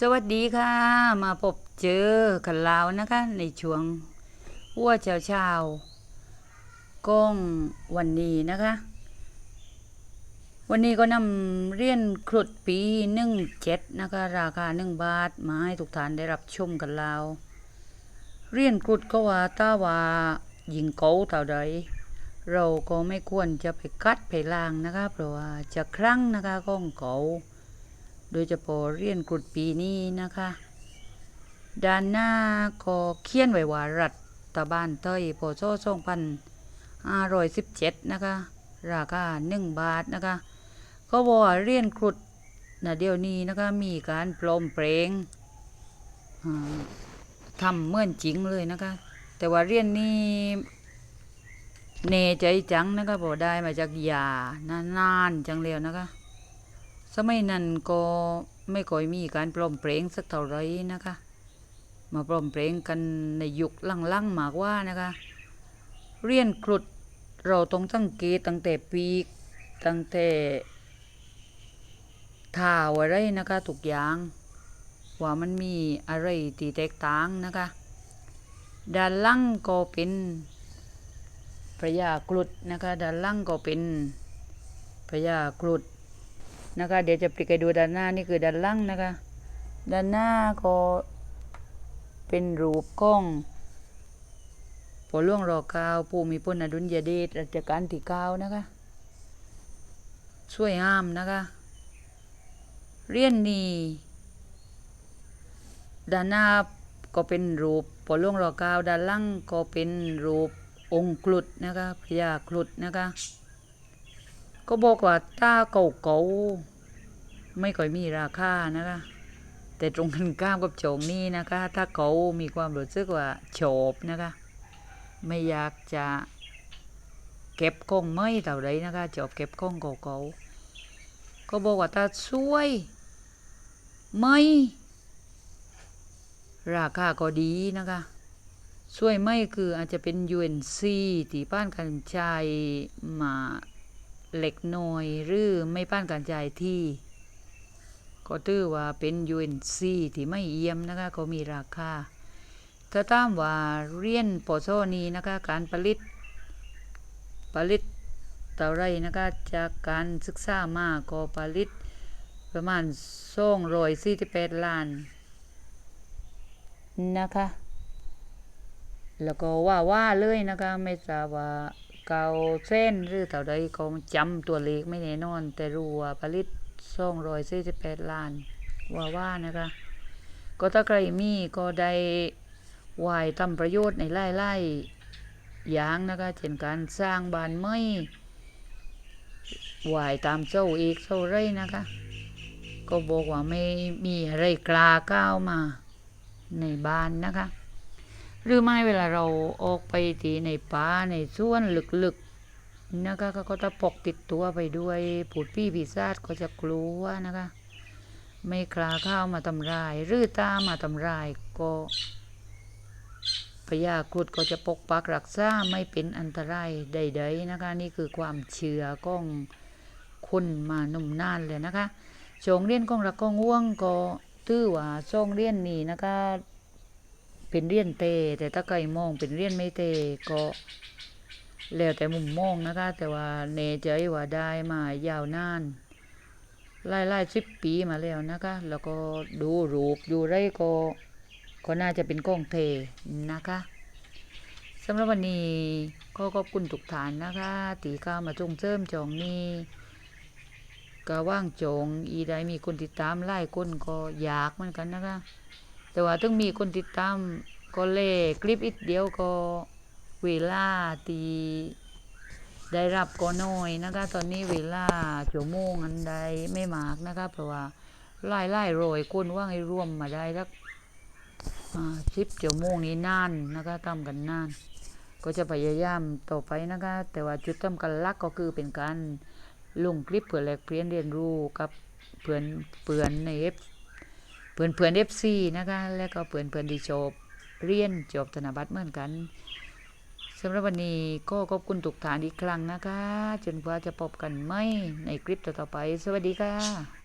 สวัสดีค่ะ มาพบเจอกันแล้วนะคะ ในช่วงหัวเช้าเช้าก้องวันนี้นะคะ วันนี้ก็นำเรียนครุดปีหนึ่งเจ็ดนะคะ ราคาหนึ่งบาท มาให้ทุกท่านได้รับชมกันแล้ว เรียนครุดก็ว่าถ้าว่ายิงเกาเท่าใดเราก็ไม่ควรจะไปกัดไปล้างนะคะ เพราะว่าจะครั้งนะคะก้องเก๋า โดยเฉพาะเรียนกรุดปีนี้นะคะ ด้านหน้าก็เขียนไว้ว่ารัฐบาลเต้ยพศ2517นะคะ ราคา1บาทนะคะ ก็บอกว่าเรียนกรุดนะเดี๋ยวนี้นะคะมีการปลอมแปลงอ่าทำเหมือนจริงเลยนะคะ แต่ว่าเรียนนี้เนใจจังนะคะบอกได้มาจากยานานๆจังแล้วนะคะ สมัยนั้นก็ไม่ค่อยมีการปลอมแปลงสักเท่าไรนะคะ มาปลอมแปลงกันในยุคลังๆมากว่านะคะ เรียนครุดเราต้องสังเกตตั้งแต่ปีกตั้งแต่ท่าอะไรนะคะทุกอย่างว่ามันมีอะไรที่แตกต่างนะคะด้านล่างก็เป็นพระยากรุดนะคะด้านล่างก็เป็นพระยากรุด นะคะ เดี๋ยวจะปลิกให้ดูด้านหน้านี่คือด้านล่างนะคะ ด้านหน้าก็เป็นรูปกล้องพอล่วงรอเก้าผู้มีพลอดุลยเดชรัชกาลที่เก้านะคะ ช่วยห้ามนะคะ เรียนนีด้านหน้าก็เป็นรูปพอล่วงรอเก้าด้านล่างก็เป็นรูปองค์กลุดนะคะพญากลุดนะคะ ก็บอกว่าต้าเก่าๆไม่ค่อยมีราคานะคะ แต่ตรงกันข้ามกับโฉงนี้นะคะ ถ้าเขามีความรู้สึกว่าโฉบนะคะ ไม่อยากจะเก็บกองไม่เท่าไรนะคะจอบเก็บกองเก่าๆก็บอกว่าถ้าช่วย ไม่ ราคาก็ดีนะคะช่วยไม่คืออาจจะเป็น UNC ที่ป้านกันชายมา เหล็กน้อยหรือไม่ป้านการจ่ายที่ ก็ถือว่าเป็น UNC ที่ไม่เยี่ยมนะคะก็มีราคาถ้าตามว่าเรียนปอโซนี้นะคะการผลิตผลิตเท่าไรนะคะจากการศึกษามาก็ผลิตประมาณ248ล้านนะคะ แล้วก็ว่าว่าเลยนะคะไม่ทราบว่า เกาเส้นหรือเท่าใดก็จำตัวเลขไม่แน่นอน แต่รู้ว่าผลิตสองร้อยสี่สิบแปดล้านว่าว่านะคะ ก็ถ้าใครมีก็ได้วายทำประโยชน์ในไล่ไล่ยางนะคะเช่นการสร้างบ้านไม้วายตามเจ้าเอกเจ้าไรนะคะ ก็บอกว่าไม่มีอะไรกล้าก้าวมาในบ้านนะคะ หรือไม่เวลาเราออกไปที่ในป่าในสวนลึกๆนะคะก็จะปกติดตัวไปด้วยผูดพี่ปีศาจก็จะกลัวนะคะ ไม่กล้าเข้ามาทำร้าย หรือตามาทำร้ายก็พญากรุดก็จะปกปักรักษาไม่เป็นอันตรายใดๆนะคะ นี่คือความเชื่อของคนมานุ่มนานเลยนะคะโฉงเรียนของรักของง่วงก็ตื้อว่าชงเรียนนี้นะคะ เป็นเรียนเต แต่ถ้าใครมองเป็นเรียนไม่เตก็แล้วแต่มุมมองนะคะแต่ว่าเนใจว่าได้มายาวนานไล่ไล่สิบปีมาแล้วนะคะ แล้วก็ดูรูปดูไรก็ก็น่าจะเป็นกล้องเทนะคะสำหรับวันนี้ก็ขอบคุณทุกฐานนะคะ ตีก้าวมาจงเจิมจองนี้ก็ว่างจงอีใดมีคนติดตามไล่คนก็อยากเหมือนกันนะคะ แต่ว่าถึงมีคนติดตามก็เล่คลิปอีกเดียวก็เวลาตีได้รับก็น้อยนะคะ ตอนนี้เวลาชั่วโมงอันใดไม่มากนะคะเพราะว่าไล่ไล่โรยคนว่างให้ร่วมมาได้สักสิบชั่วโมงนี้นานนะคะทำกันนาน ก็จะพยายามต่อไปนะคะ แต่ว่าจุดสำคัญหลักก็คือเป็นการลงคลิปเพื่อแลกเปลี่ยนเรียนรู้กับเพื่อนเพื่อนในเอฟ เพื่อนเพื่อนเอฟซีนะคะ แล้วก็เพื่อนเพื่อนที่จบเรียนจบธนบัตรเหมือนกันสำหรับวันนี้ก็ขอบคุณทุกท่านอีกครั้งนะคะ จนกว่าจะพบกันไม่ในคลิปต่อๆไป สวัสดีค่ะ